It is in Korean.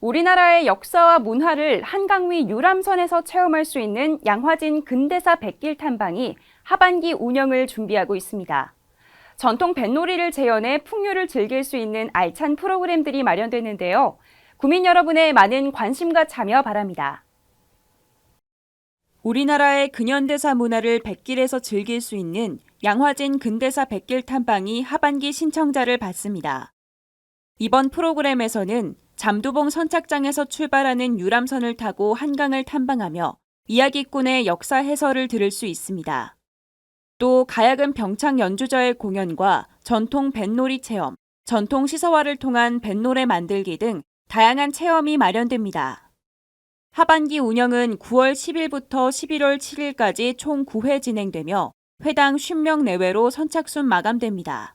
우리나라의 역사와 문화를 한강 위 유람선에서 체험할 수 있는 양화진 근대사 백길 탐방이 하반기 운영을 준비하고 있습니다. 전통 뱃놀이를 재현해 풍류를 즐길 수 있는 알찬 프로그램들이 마련되는데요. 구민 여러분의 많은 관심과 참여 바랍니다. 우리나라의 근현대사 문화를 백길에서 즐길 수 있는 양화진 근대사 백길 탐방이 하반기 신청자를 받습니다. 이번 프로그램에서는 잠두봉 선착장에서 출발하는 유람선을 타고 한강을 탐방하며 이야기꾼의 역사 해설을 들을 수 있습니다. 또 가야금 병창 연주자의 공연과 전통 뱃놀이 체험, 전통 시서화를 통한 뱃노래 만들기 등 다양한 체험이 마련됩니다. 하반기 운영은 9월 10일부터 11월 7일까지 총 9회 진행되며 회당 50명 내외로 선착순 마감됩니다.